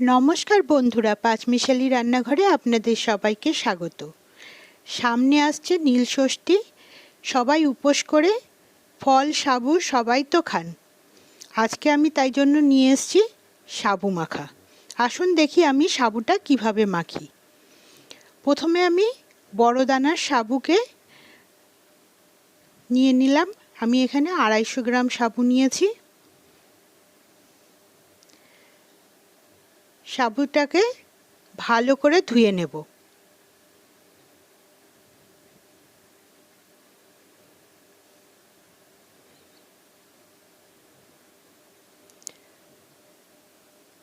নমস্কার বন্ধুরা, পাঁচমিশালি রান্নাঘরে আপনাদের সবাইকে স্বাগত। সামনে আসছে নীল ষষ্ঠী, সবাই উপোস করে, ফল, সাবু সবাই তো খান। আজকে আমি তাই জন্য নিয়ে এসেছি সাবু মাখা। আসুন দেখি আমি সাবুটা কীভাবে মাখি। প্রথমে আমি বড় দানার সাবুকে নিয়ে নিলাম। আমি এখানে আড়াইশো গ্রাম সাবু নিয়েছি। সাবুটাকে ভালো করে ধুয়ে নেব।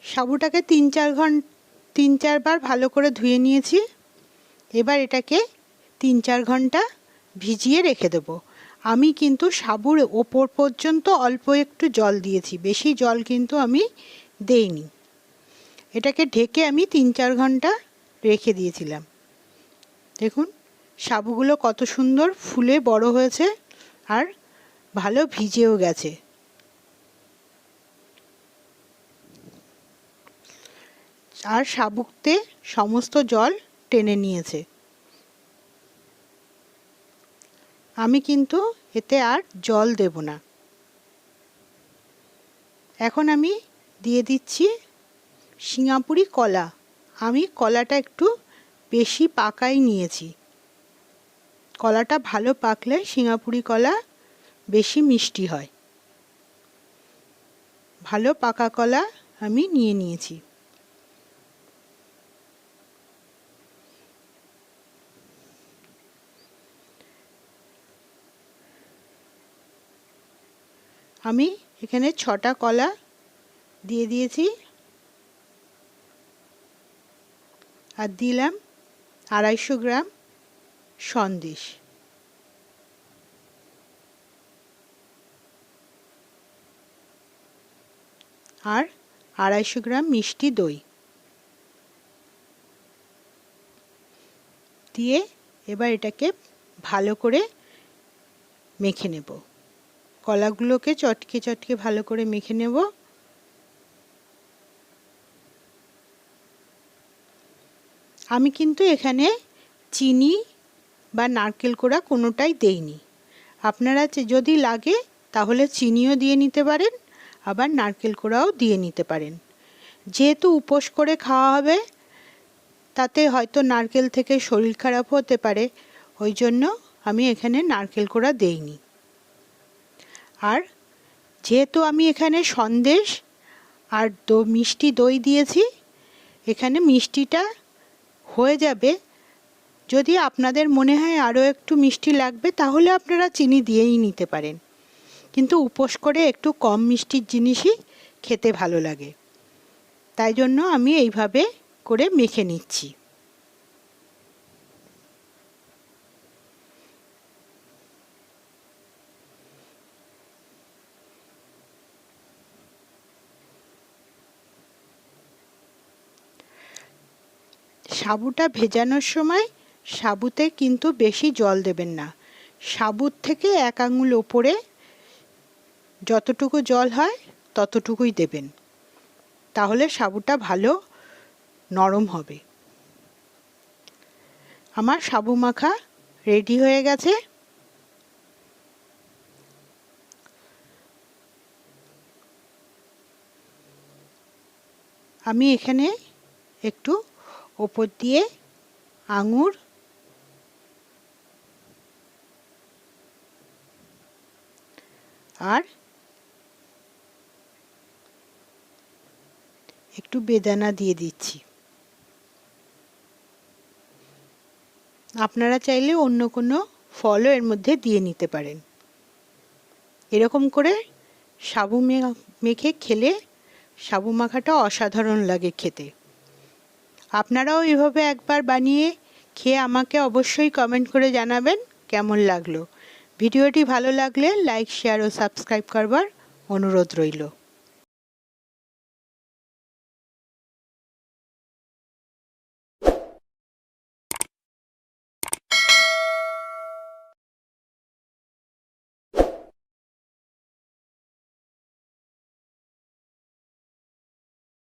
সাবুটাকে তিন চার ঘণ্টা তিন চারবার ভালো করে ধুয়ে নিয়েছি। এবার এটাকে তিন চার ঘণ্টা ভিজিয়ে রেখে দেব। আমি কিন্তু সাবুর ওপর পর্যন্ত অল্প একটু জল দিয়েছি। বেশি জল কিন্তু আমি দেইনি। এটাকে ঢেকে আমি তিন চার ঘণ্টা রেখে দিয়েছিলাম। দেখুন সাবুগুলো কত সুন্দর ফুলে বড় হয়েছে আর ভালো ভিজেও গেছে। আর সাবুকতে সমস্ত জল টেনে নিয়েছে। আমি কিন্তু এতে আর জল দেব না। এখন আমি দিয়ে দিচ্ছি সিঙ্গাপুরি কলা। আমি কলাটা একটু বেশি পাকাই নিয়েছি। কলাটা ভালো পাকলে সিঙ্গাপুরি কলা বেশি মিষ্টি হয়। ভালো পাকা কলা আমি নিয়ে নিয়েছি। আমি এখানে ছটা কলা দিয়ে দিয়েছি। আর দিলাম আড়াইশো গ্রাম সন্দেশ। আর আড়াইশো গ্রাম মিষ্টি দই। দিয়ে এবার এটাকে ভালো করে মেখে নেব। কলাগুলোকে চটকে চটকে ভালো করে মেখে নেব। আমি কিন্তু এখানে চিনি বা নারকেল কোড়া কোনোটাই দেইনি। আপনারা যদি লাগে, তাহলে চিনিও দিয়ে নিতে পারেন, আবার নারকেল কোড়াও দিয়ে নিতে পারেন। যেহেতু উপোস করে খাওয়া হবে, তাতে হয়তো নারকেল থেকে শরীর খারাপ হতে পারে, ওই জন্য আমি এখানে নারকেল কোড়া দেইনি। আর যেহেতু আমি এখানে সন্দেশ আর মিষ্টি দই দিয়েছি, এখানে মিষ্টিটা হয়ে যাবে। যদি আপনাদের মনে হয় আরও একটু মিষ্টি লাগবে, তাহলে আপনারা চিনি দিয়েই নিতে পারেন। কিন্তু উপোস করে একটু কম মিষ্টির জিনিসই খেতে ভালো লাগে। তাই জন্য আমি এইভাবে করে মেখে নিচ্ছি। সাবুটা ভেজানোর সময় সাবুতে কিন্তু বেশি জল দেবেন না। সাবুর থেকে এক আঙুল ওপরে যতটুকু জল হয় ততটুকুই দেবেন। তাহলে সাবুটা ভালো নরম হবে। আমার সাবু মাখা রেডি হয়ে গেছে। আমি এখানে একটু ওপর দিয়ে আঙুর আর একটু বেদানা দিয়ে দিচ্ছি। আপনারা চাইলে অন্য কোনো ফলও এর মধ্যে দিয়ে নিতে পারেন। এরকম করে সাবু মেখে খেলে সাবু মাখাটা অসাধারণ লাগে খেতে। আপনারাও এভাবে একবার বানিয়ে খেয়ে আমাকে অবশ্যই কমেন্ট করে জানাবেন কেমন লাগল। ভিডিওটি ভালো লাগলে লাইক শেয়ার ও সাবস্ক্রাইব করবার অনুরোধ রইল।